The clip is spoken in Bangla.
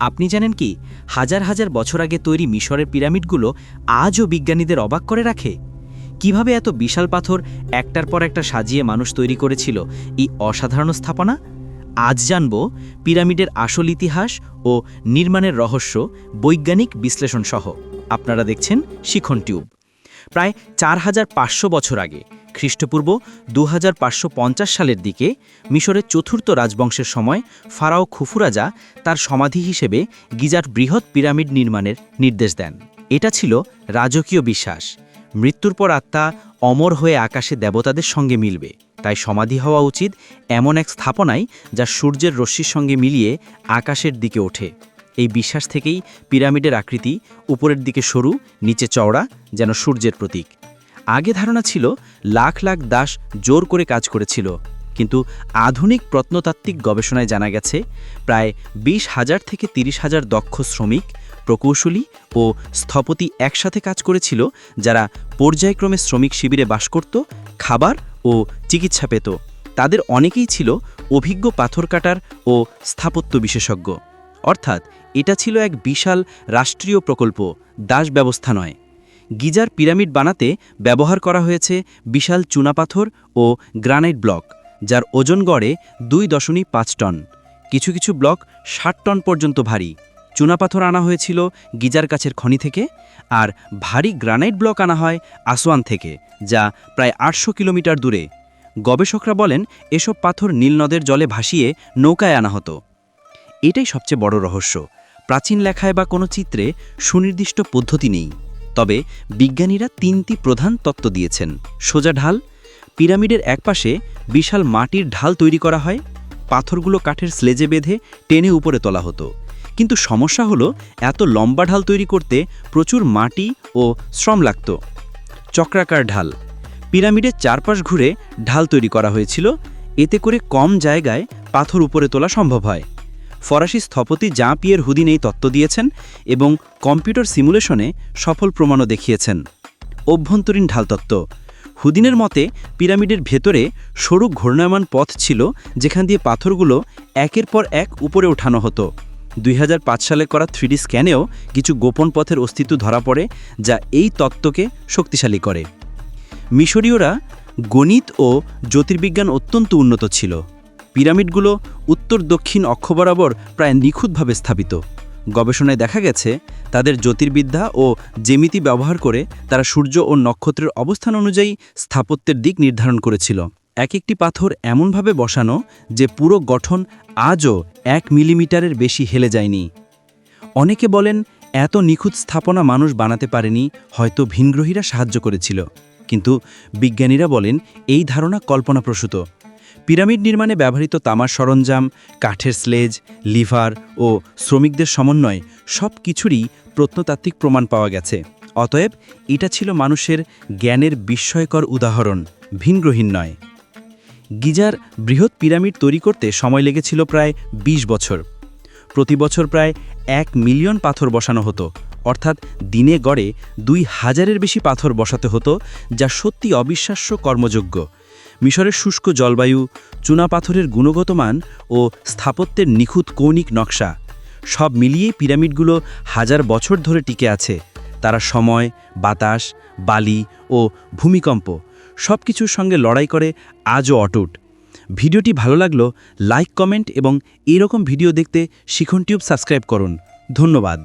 আপনি জানেন কি, হাজার হাজার বছর আগে তৈরি মিশরের পিরামিডগুলো আজও বিজ্ঞানীদের অবাক করে রাখে? কীভাবে এত বিশাল পাথর একটার পর একটা সাজিয়ে মানুষ তৈরি করেছিল এই অসাধারণ স্থাপনা? আজ জানব পিরামিডের আসল ইতিহাস ও নির্মাণের রহস্য বৈজ্ঞানিক বিশ্লেষণ সহ আপনারা দেখছেন শিখন টিউব। প্রায় চার হাজার পাঁচশো বছর আগে খ্রিস্টপূর্ব দু হাজার পাঁচশো পঞ্চাশ সালের দিকে মিশরের চতুর্থ রাজবংশের সময় ফারাও খুফুরাজা তার সমাধি হিসেবে গিজার বৃহৎ পিরামিড নির্মাণের নির্দেশ দেন। এটা ছিল রাজকীয় বিশ্বাস। মৃত্যুর পর আত্মা অমর হয়ে আকাশে দেবতাদের সঙ্গে মিলবে। তাই সমাধি হওয়া উচিত এমন এক স্থাপনায় যা সূর্যের রশ্মির সঙ্গে মিলিয়ে আকাশের দিকে ওঠে। এই বিশ্বাস থেকেই পিরামিডের আকৃতি উপরের দিকে সরু, নিচে চওড়া যেন সূর্যের প্রতীক। আগে ধারণা ছিল লাখ লাখ দাস জোর করে কাজ করেছিল। কিন্তু আধুনিক প্রত্নতাত্ত্বিক গবেষণায় জানা গেছে, প্রায় বিশ হাজার থেকে তিরিশ হাজার দক্ষ শ্রমিক, প্রকৌশলী ও স্থপতি একসাথে কাজ করেছিল, যারা পর্যায়ক্রমে শ্রমিক শিবিরে বাস করত, খাবার ও চিকিৎসা পেত। তাদের অনেকেই ছিল অভিজ্ঞ পাথর কাটার ও স্থাপত্য বিশেষজ্ঞ। অর্থাৎ এটা ছিল এক বিশাল রাষ্ট্রীয় প্রকল্প, দাস ব্যবস্থা নয়। গিজার পিরামিড বানাতে ব্যবহার করা হয়েছে বিশাল চুনাপাথর ও গ্রানাইট ব্লক, যার ওজন গড়ে দুই দশমিক পাঁচ টন। কিছু কিছু ব্লক ষাট টন পর্যন্ত ভারী। চুনাপাথর আনা হয়েছিল গিজার কাছের খনি থেকে, আর ভারী গ্রানাইট ব্লক আনা হয় আসওয়ান থেকে, যা প্রায় আটশো কিলোমিটার দূরে। গবেষকরা বলেন, এসব পাথর নীলনদের জলে ভাসিয়ে নৌকায় আনা হতো। এটাই সবচেয়ে বড় রহস্য। প্রাচীন লেখায় বা কোনো চিত্রে সুনির্দিষ্ট পদ্ধতি নেই। তবে বিজ্ঞানীরা তিনটি প্রধান তত্ত্ব দিয়েছেন। সোজা ঢাল, পিরামিডের একপাশে বিশাল মাটির ঢাল তৈরি করা হয়, পাথরগুলো কাঠের স্লেজে বেঁধে টেনে উপরে তোলা হতো। কিন্তু সমস্যা হলো, এত লম্বা ঢাল তৈরি করতে প্রচুর মাটি ও শ্রম লাগত। চক্রাকার ঢাল, পিরামিডের চারপাশ ঘুরে ঢাল তৈরি করা হয়েছিল, এতে করে কম জায়গায় পাথর উপরে তোলা সম্ভব হয়। ফরাসি স্থপতি জাঁ পিয়ের হুদিন এই তত্ত্ব দিয়েছেন এবং কম্পিউটার সিমুলেশনে সফল প্রমাণও দেখিয়েছেন। অভ্যন্তরীণ ঢালতত্ত্ব হুদিনের মতে, পিরামিডের ভেতরে সরু ঘূর্ণায়মান পথ ছিল যেখান দিয়ে পাথরগুলো একের পর এক উপরে ওঠানো হতো। দুই হাজার পাঁচ সালে করা থ্রিডি স্ক্যানেও কিছু গোপন পথের অস্তিত্ব ধরা পড়ে, যা এই তত্ত্বকে শক্তিশালী করে। মিশরীয়রা গণিত ও জ্যোতির্বিজ্ঞান অত্যন্ত উন্নত ছিল। পিরামিডগুলো উত্তর দক্ষিণ অক্ষ বরাবর প্রায় নিখুঁতভাবে স্থাপিত। গবেষণায় দেখা গেছে, তাদের জ্যোতির্বিদ্যা ও জেমিতি ব্যবহার করে তারা সূর্য ও নক্ষত্রের অবস্থান অনুযায়ী স্থাপত্যের দিক নির্ধারণ করেছিল। এক একটি পাথর এমনভাবে বসানো যে পুরো গঠন আজও এক মিলিমিটারের বেশি হেলে যায়নি। অনেকে বলেন, এত নিখুঁত স্থাপনা মানুষ বানাতে পারেনি, হয়তো ভিনগ্রহীরা সাহায্য করেছিল। কিন্তু বিজ্ঞানীরা বলেন, এই ধারণা কল্পনাপ্রসূত। পিরামিড নির্মাণে ব্যবহৃত তামার সরঞ্জাম, কাঠের স্লেজ, লিভার ও শ্রমিকদের সমন্বয় সব কিছুরই প্রত্নতাত্ত্বিক প্রমাণ পাওয়া গেছে। অতএব এটা ছিল মানুষের জ্ঞানের বিস্ময়কর উদাহরণ ভিনগ্রহীন নয়। গিজার বৃহৎ পিরামিড তৈরি করতে সময় লেগেছিল প্রায় ২০ বছর। প্রতি বছর প্রায় এক মিলিয়ন পাথর বসানো হতো, অর্থাৎ দিনে গড়ে দুই হাজারের বেশি পাথর বসাতে হতো, যা সত্যি অবিশ্বাস্য কর্মযোগ্য। মিশরের শুষ্ক জলবায়ু চুনাপাথরের গুণগত মান ও স্থাপত্যের নিখুঁত কৌণিক নকশা, সব মিলিয়ে পিরামিডগুলো হাজার বছর ধরে টিকে আছে। তারা সময়, বাতাস, বালি ও ভূমিকম্প সব কিছুর সঙ্গে লড়াই করে আজও অটুট। ভিডিওটি ভালো লাগল, লাইক, কমেন্ট এবং এরকম ভিডিও দেখতে শিখন টিউব সাবস্ক্রাইব করুন। ধন্যবাদ।